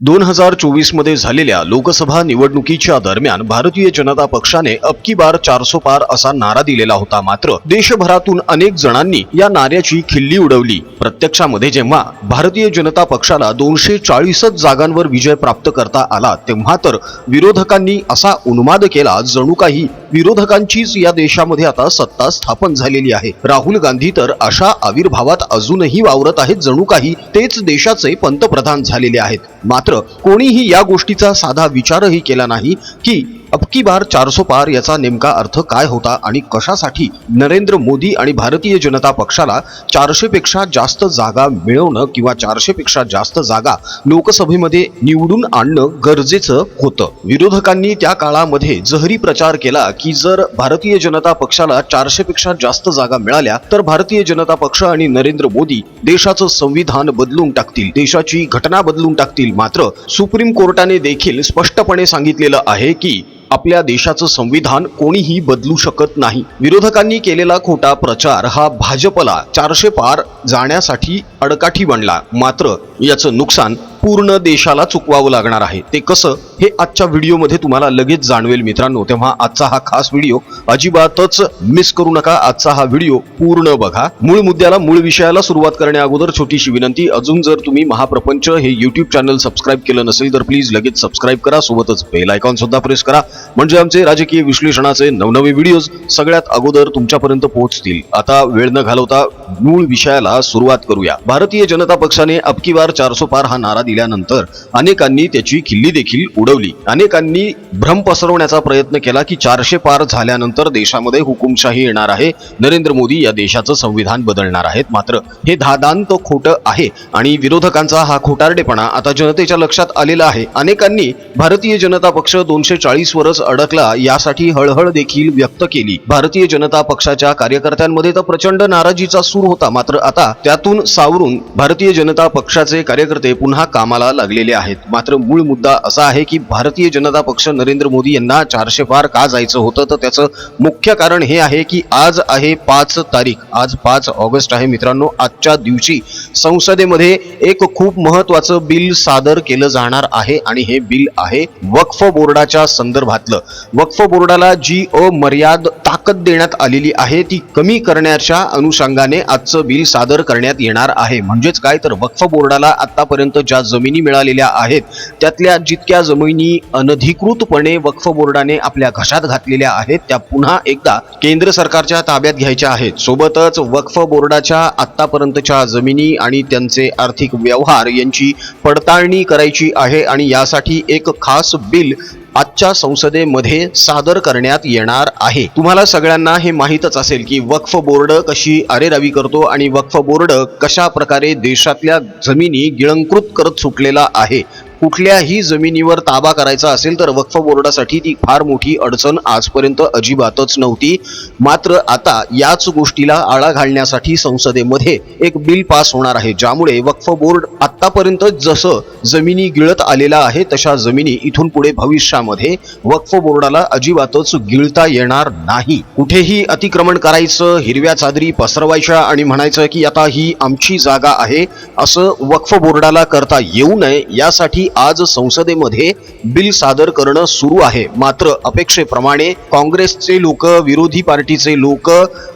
दोन हजार चोवीसमध्ये झालेल्या लोकसभा निवडणुकीच्या दरम्यान भारतीय जनता पक्षाने अबकी बार चारसो पार असा नारा दिलेला होता मात्र देशभरातून अनेक जणांनी या नाऱ्याची खिल्ली उडवली. प्रत्यक्षामध्ये जेव्हा भारतीय जनता पक्षाला दोनशे चाळीसच जागांवर विजय प्राप्त करता आला तेव्हा तर विरोधकांनी असा उन्माद केला जणू काही विरोधकांचीच या देशामध्ये आता सत्ता स्थापन झालेली आहे. राहुल गांधी तर अशा आविर्भावात अजूनही वावरत आहेत जणू काही तेच देशाचे पंतप्रधान झालेले आहेत. मात्र कोणीही या गोष्टीचा साधा विचारही केला नाही की अबकी बार चारसो पार याचा नेमका अर्थ काय होता आणि कशासाठी नरेंद्र मोदी आणि भारतीय जनता पक्षाला चारशेपेक्षा जास्त जागा मिळवणं किंवा चारशेपेक्षा जास्त जागा लोकसभेमध्ये निवडून आणणं गरजेचं होतं? विरोधकांनी त्या काळामध्ये जहरी प्रचार केला की जर भारतीय जनता पक्षाला चारशेपेक्षा जास्त जागा मिळाल्या तर भारतीय जनता पक्ष आणि नरेंद्र मोदी देशाचं संविधान बदलून टाकतील. देशाची घटना बदलून टाकतील. मात्र सुप्रीम कोर्टाने देखील स्पष्टपणे सांगितलेलं आहे की आपल्या देशाचं संविधान कोणीही बदलू शकत नाही. विरोधकांनी केलेला खोटा प्रचार हा भाजपला चारशे पार जाण्यासाठी अडकाठी बनला. मात्र याचं नुकसान पूर्ण देशाला चुकवावं लागणार आहे. ते कसं? हे आजच्या व्हिडिओमध्ये तुम्हाला लगेच जाणवेल मित्रांनो. तेव्हा आजचा हा खास व्हिडिओ अजिबातच मिस करू नका. आजचा हा व्हिडिओ पूर्ण बघा. मूळ मुद्द्याला मूळ विषयाला सुरुवात करण्या अगोदर छोटीशी विनंती. अजून जर तुम्ही महाप्रपंच हे युट्यूब चॅनल सबस्क्राईब केलं नसेल तर प्लीज लगेच सबस्क्राईब करा. सोबतच बेल आयकॉन सुद्धा प्रेस करा. म्हणजे आमचे राजकीय विश्लेषणाचे नवनवे व्हिडिओज सगळ्यात अगोदर तुमच्यापर्यंत पोहोचतील. आता वेळ न घालवता मूळ विषयाला सुरुवात करूया. भारतीय जनता पक्षाने अबकी बार चारसो पार हा नारा दिला दिल्यानंतर अनेकांनी त्याची खिल्ली देखील उडवली. अनेकांनी भ्रम पसरवण्याचा प्रयत्न केला की चारशे पार झाल्यानंतर देशामध्ये हुकुमशाही येणार आहे. नरेंद्र मोदी या देशाचं संविधान बदलणार आहेत. मात्र हे धादांत खोटं आहे आणि विरोधकांचा हा खोटारडेपणा आता जनतेच्या लक्षात आलेला आहे. अनेकांनी भारतीय जनता पक्ष दोनशे चाळीस वरच अडकला यासाठी हळहळ देखील व्यक्त केली. भारतीय जनता पक्षाच्या कार्यकर्त्यांमध्ये तर प्रचंड नाराजीचा सूर होता. मात्र आता त्यातून सावरून भारतीय जनता पक्षाचे कार्यकर्ते पुन्हा कामाला लागलेले आहेत. मात्र मूळ मुद्दा असा आहे की भारतीय जनता पक्ष नरेंद्र मोदी यांना चारशे पार का जायचं होतं? तर त्याचं मुख्य कारण हे आहे की आज आहे पाच तारीख. आज पाच ऑगस्ट आहे मित्रांनो. आजच्या दिवशी संसदेमध्ये एक खूप महत्वाचं बिल सादर केलं जाणार आहे आणि हे बिल आहे वक्फ बोर्डाच्या संदर्भातलं. वक्फ बोर्डाला जी अमर्याद ताकद देण्यात आलेली आहे ती कमी करण्याच्या अनुषंगाने आजचं बिल सादर करण्यात येणार आहे. म्हणजेच काय? तर वक्फ बोर्डाला आतापर्यंत ज्या जमिनी मिळालेल्या आहेत. त्यातल्या जितक्या जमिनी अनधिकृतपणे वक्फ बोर्डाने आपल्या घशात घातलेल्या आहेत त्या पुन्हा एकदा केंद्र सरकारच्या ताब्यात घ्यायच्या आहेत. सोबतच वक्फ बोर्डाच्या आतापर्यंतच्या जमिनी आणि त्यांचे आर्थिक व्यवहार यांची पडताळणी करायची आहे आणि यासाठी एक खास बिल आजच्या संसदेमध्ये सादर करण्यात येणार आहे. तुम्हाला सगळ्यांना हे माहीतच असेल की वक्फ बोर्ड कशी अरेरावी करतो आणि वक्फ बोर्ड कशा प्रकारे देशातल्या जमिनी गिळंकृत करत सुटलेला आहे. कुठल्याही जमिनीवर ताबा करायचा असेल तर वक्फ बोर्डासाठी ती फार मोठी अडचण आजपर्यंत अजिबातच नव्हती. मात्र आता याच गोष्टीला आळा घालण्यासाठी संसदेमध्ये एक बिल पास होणार आहे ज्यामुळे वक्फ बोर्ड आतापर्यंत जसं जमिनी गिळत आलेला आहे तशा जमिनी इथून पुढे भविष्यामध्ये वक्फ बोर्डाला अजिबातच गिळता येणार नाही. कुठेही अतिक्रमण करायचं हिरव्या चादरी पसरवायच्या आणि म्हणायचं की आता ही आमची जागा आहे असं वक्फ बोर्डाला करता येऊ नये यासाठी आज संसदेमध्ये बिल सादर करणं सुरू आहे. मात्र अपेक्षेप्रमाणे काँग्रेसचे लोक विरोधी पार्टीचे लोक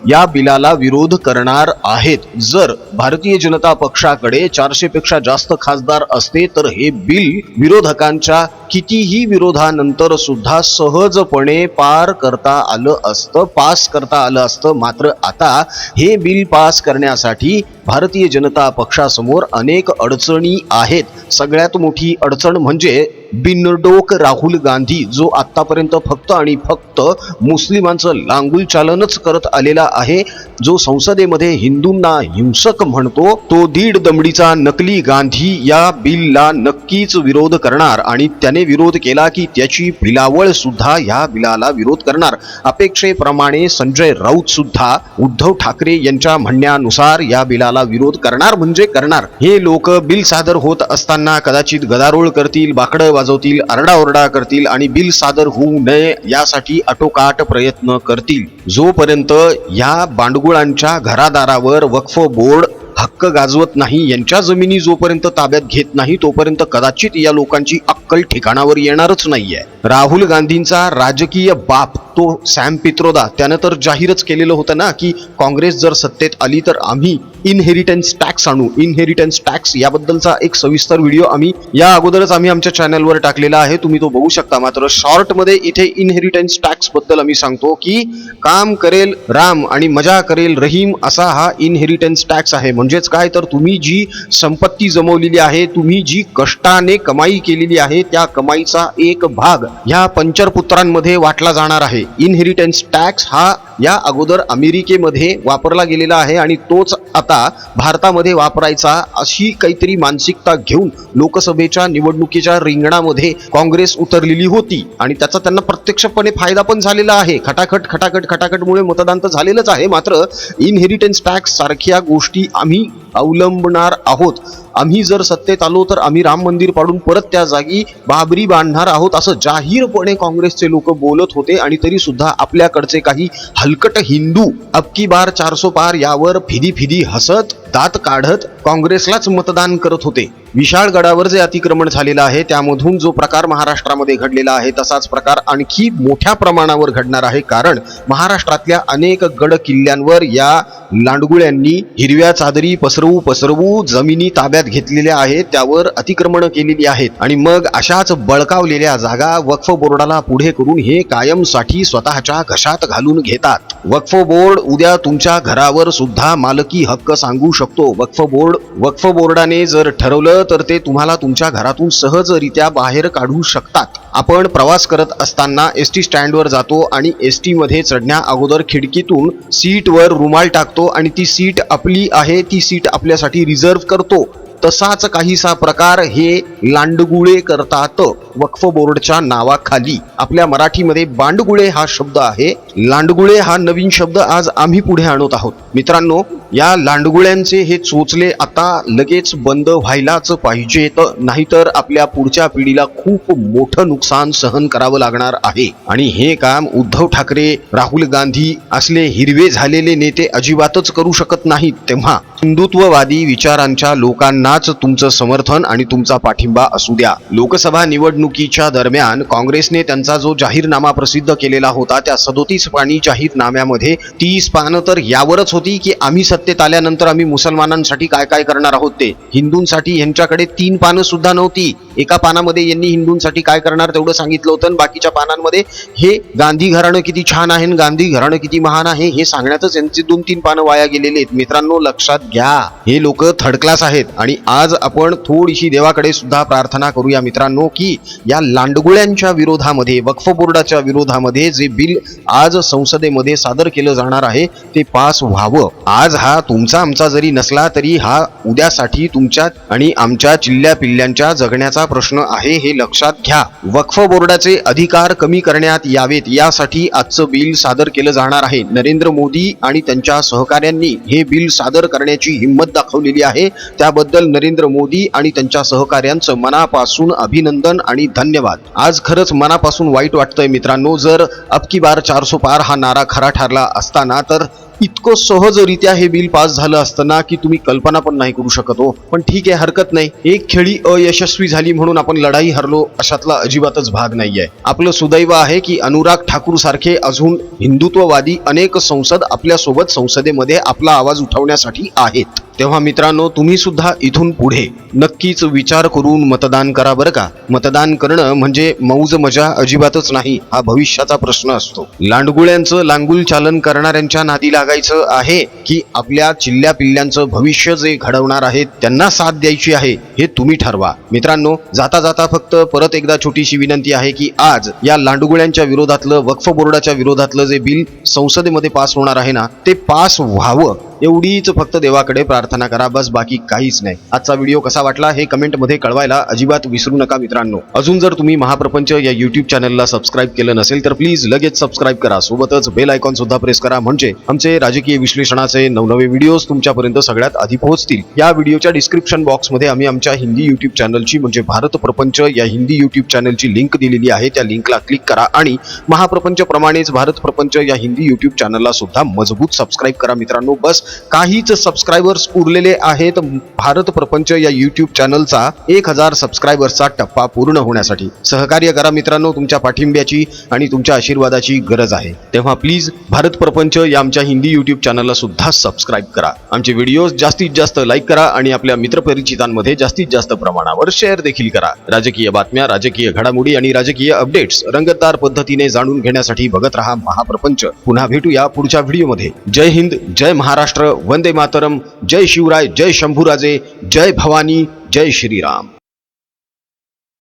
या बिलाला विरोध करणार आहेत. जर भारतीय जनता पक्षाकडे चारशे पेक्षा जास्त खासदार असते तर हे बिल विरोधकांच्या कितीही विरोधानंतर सुद्धा सहजपणे पार करता आलं असतं पास करता आलं असतं. मात्र आता हे बिल पास करण्यासाठी भारतीय जनता पक्षासमोर अनेक अडचणी आहेत. सगळ्यात मोठी अडचण म्हणजे बिनडोक राहुल गांधी जो आतापर्यंत फक्त आणि फक्त मुस्लिमांचं लांगुल चालनच करत आलेला आहे जो संसदेमध्ये हिंदूंना हिंसक म्हणतो तो दीड दमडीचा नकली गांधी या बिलला नक्कीच विरोध करणार आणि त्याने विरोध केला की त्याची बिलावळ सुद्धा या बिलाला विरोध करणार. अपेक्षेप्रमाणे संजय राऊत सुद्धा उद्धव ठाकरे यांच्या म्हणण्यानुसार या बिलाला विरोध करणार म्हणजे करणार. हे लोक बिल सादर होत असताना कदाचित गदारोळ करतील बाकडं वाजवतील आरडाओरडा करतील आणि बिल सादर होऊ नये यासाठी आटोकाट प्रयत्न करतील. जोपर्यंत या बांडगुळांच्या घरादारावर वक्फ बोर्ड हक्क हक्क गाजवत नाही यांच्या जमिनी जोपर्यंत ताब्यात घेत नाही तोपर्यंत कदाचित या लोकांची अक्कल ठिकाणावर येणारच नाहीये. राहुल गांधींचा राजकीय बाप तो सॅम पित्रोदा. त्यानं तर जाहीरच केलेलं होतं ना की काँग्रेस जर सत्तेत आली तर आम्ही इनहेरिटन्स टॅक्स आणू. इनहेरिटन्स टॅक्स याबद्दलचा एक सविस्तर व्हिडिओ आम्ही या अगोदरच आम्ही आमच्या चॅनलवर टाकलेला आहे. तुम्ही तो बघू शकता. मात्र शॉर्टमध्ये इथे इनहेरिटन्स टॅक्सबद्दल आम्ही सांगतो की काम करेल राम आणि मजा करेल रहीम असा हा इनहेरिटन्स टॅक्स आहे. म्हणजेच काय? तर तुम्ही जी संपत्ती जमवलेली आहे तुम्ही जी कष्टाने कमाई केलेली आहे त्या कमाईचा एक भाग ह्या पंचर पुत्रांमध्ये वाटला जाणार आहे. इनहेरिटन्स टॅक्स हा या अगोदर अमेरिकेमध्ये वापरला गेलेला आहे आणि तोच आता भारतामध्ये वापरायचा अशी काहीतरी मानसिकता घेऊन लोकसभेच्या निवडणुकीच्या रिंगणामध्ये काँग्रेस उतरलेली होती. आणि त्याचा त्यांना प्रत्यक्षपणे फायदा पण झालेला आहे. खटाखट खटाखट खटाखटमुळे मतदान तर झालेलंच आहे. मात्र इनहेरिटन्स टॅक्स सारख्या गोष्टी आम्ही अवलंबणार आहोत. आम्ही जर सत्तेत आलो तर आम्ही राम मंदिर पाडून परत त्या जागी बाबरी बांधणार आहोत असं जाहीरपणे काँग्रेसचे लोक बोलत होते. आणि तरी सुद्धा आपल्याकडचे काही हलकट हिंदू अबकी बार चारसो पार यावर फिदी फिदी हसत दात काढत काँग्रेसलाच मतदान करत होते. विशाळगडावर जे अतिक्रमण झालेलं आहे त्यामधून जो प्रकार महाराष्ट्रामध्ये घडलेला आहे तसाच प्रकार आणखी मोठ्या प्रमाणावर घडणार आहे. कारण महाराष्ट्रातल्या अनेक गड किल्ल्यांवर या लांडगुळ्यांनी हिरव्या चादरी पसरवू पसरवू जमिनी ताब्यात घेतलेल्या आहेत. त्यावर अतिक्रमण केलेली आहेत. आणि मग अशाच बळकावलेल्या जागा वक्फ बोर्डाला पुढे करून हे कायमसाठी स्वतःच्या घशात घालून घेतात. वक्फ बोर्ड उद्या तुमच्या घरावर सुद्धा मालकी हक्क सांगू शकतो शकतो. वक्फ बोर्ड वक्फ बोर्डाने जर ठरवलं तर ते तुम्हाला तुमच्या घरातून सहजरित्या बाहेर काढू शकतात. आपण प्रवास करत असताना एस टी स्टँडवर जातो आणि एस टीमध्ये चढण्या अगोदर खिडकीतून सीटवर रुमाल टाकतो आणि ती सीट आपली आहे ती सीट आपल्यासाठी रिझर्व करतो. तसाच काहीसा प्रकार हे लांडगुळे करतात. वक्फ बोर्डच्या नावाखाली. आपल्या मराठीमध्ये बांडगुळे हा शब्द आहे. लांडगुळे हा नवीन शब्द आज आम्ही पुढे आणत आहोत. मित्रांनो या लांडगुळ्यांचे हे चोचले आता लगेच बंद व्हायलाच पाहिजेत. नाहीतर आपल्या पुढच्या पिढीला खूप मोठं नुकसान सहन करावं लागणार आहे. आणि हे काम उद्धव ठाकरे राहुल गांधी असले हिरवे झालेले नेते अजिबातच करू शकत नाहीत. तेव्हा हिंदुत्ववादी विचारांच्या लोकांना लोकांनाच तुमचं समर्थन आणि तुमचा पाठिंबा असू द्या. लोकसभा निवडणुकीच्या दरम्यान काँग्रेसने त्यांचा जो जाहीरनामा प्रसिद्ध केलेला होता त्या सदोतीस पाणी जाहीरनाम्यामध्ये तीस पानं तर यावरच होती की आम्ही सत्तेत आल्यानंतर आम्ही मुसलमानांसाठी काय काय करणार आहोत ते. हिंदूंसाठी यांच्याकडे तीन पानं सुद्धा नव्हती. एका पानामध्ये यांनी हिंदूंसाठी काय करणार तेवढं सांगितलं होतं आणि बाकीच्या पानांमध्ये हे गांधी घराणं किती छान आहे आणि गांधी घराणं किती महान आहे हे सांगण्यातच यांचे दोन तीन पानं वाया गेलेले आहेत. मित्रांनो लक्षात घ्या. हे लोक थर्ड क्लास आहेत आणि आज आपण थोडीशी देवाकडे सुद्धा प्रार्थना करूया मित्रांनो की या लांडगुळ्यांच्या विरोधामध्ये वक्फ बोर्डाच्या विरोधामध्ये जे बिल आज संसदेमध्ये सादर केलं जाणार आहे ते पास व्हावं. आज हा तुमचा आमचा जरी नसला तरी हा उद्यासाठी तुमच्या आणि आमच्या चिल्ल्या पिल्ल्यांच्या जगण्याचा प्रश्न आहे हे लक्षात घ्या. वक्फ बोर्डाचे अधिकार कमी करण्यात यावेत यासाठी आजचं बिल सादर केलं जाणार आहे. नरेंद्र मोदी आणि त्यांच्या सहकाऱ्यांनी हे बिल सादर करण्याची हिंमत दाखवलेली आहे. त्याबद्दल नरेंद्र मोदी आणि त्यांच्या सहकाऱ्यांचं मनापासून अभिनंदन आणि धन्यवाद. आज खरंच मनापासून वाईट वाटतंय मित्रांनो जर अबकी बार चारसो पार हा नारा खरा ठरला असताना तर इतकं सहजरित्या हे बिल पास झालं असतं ना की तुम्ही कल्पना पण नाही करू शकत हो. पण ठीक आहे हरकत नाही. एक खेळी अयशस्वी झाली म्हणून आपण लढाई हरलो अशातला अजिबातच भाग नाहीये. आपलं सुदैव आहे की अनुराग ठाकूर सारखे अजून हिंदुत्ववादी अनेक संसद आपल्यासोबत संसदेमध्ये आपला आवाज उठवण्यासाठी आहेत. तेव्हा मित्रांनो तुम्ही सुद्धा इथून पुढे नक्कीच विचार करून मतदान करा बरं का? मतदान करणं म्हणजे मौज मजा अजिबातच नाही हा भविष्याचा प्रश्न असतो. लांडगुळ्यांचं लांगुल चालन करणाऱ्यांच्या नादी लागायचं आहे की आपल्या चिल्ल्या पिल्ल्यांचं भविष्य जे घडवणार आहेत त्यांना साथ द्यायची आहे हे तुम्ही ठरवा. मित्रांनो जाता जाता फक्त परत एकदा छोटीशी विनंती आहे की आज या लांडगुळ्यांच्या विरोधातलं वक्फ बोर्डाच्या विरोधातलं जे बिल संसदेमध्ये पास होणार आहे ना ते पास व्हावं. एवढीच फक्त देवाकडे प्रार्थना करा बस बाकी काहीच नाही. आजचा व्हिडिओ कसा वाटला हे कमेंटमध्ये कळवायला अजिबात विसरू नका मित्रांनो. अजून जर तुम्ही महाप्रपंच या युट्यूब चॅनलला सबस्क्राईब केलं नसेल तर प्लीज लगेच सबस्क्राईब करा. सोबतच बेल आयकॉन सुद्धा प्रेस करा. म्हणजे आमचे राजकीय विश्लेषणाचे नवनवे व्हिडिओज तुमच्यापर्यंत सगळ्यात आधी पोहोचतील. या व्हिडिओच्या डिस्क्रिप्शन बॉक्समध्ये आम्ही आमच्या हिंदी युट्यूब चॅनलची म्हणजे भारत प्रपंच या हिंदी युट्यूब चॅनलची लिंक दिलेली आहे. त्या लिंकला क्लिक करा आणि महाप्रपंच प्रमाणेच भारत प्रपंच या हिंदी युट्यूब चॅनलला सुद्धा मजबूत सबस्क्राईब करा मित्रांनो. बस काहीच सबस्क्रायबर्स उरलेले आहेत भारत प्रपंच या युट्यूब चॅनलचा एक हजार सबस्क्रायबर्सचा टप्पा पूर्ण होण्यासाठी. सहकार्य करा मित्रांनो तुमच्या पाठिंब्याची आणि तुमच्या आशीर्वादाची गरज आहे. तेव्हा प्लीज भारत प्रपंच या आमच्या हिंदी युट्यूब चॅनलला सुद्धा सबस्क्राईब करा. आमचे व्हिडिओज जास्तीत जास्त लाईक करा आणि आपल्या मित्रपरिचितांमध्ये जास्तीत जास्त प्रमाणावर शेअर देखील करा. राजकीय बातम्या राजकीय घडामोडी आणि राजकीय अपडेट्स रंगतदार पद्धतीने जाणून घेण्यासाठी बघत रहा महाप्रपंच. पुन्हा भेटूया पुढच्या व्हिडिओमध्ये जय हिंद जय महाराष्ट्र. वंदे मातरम जय शिवराय जय शंभूराजे जय भवानी जय श्रीराम।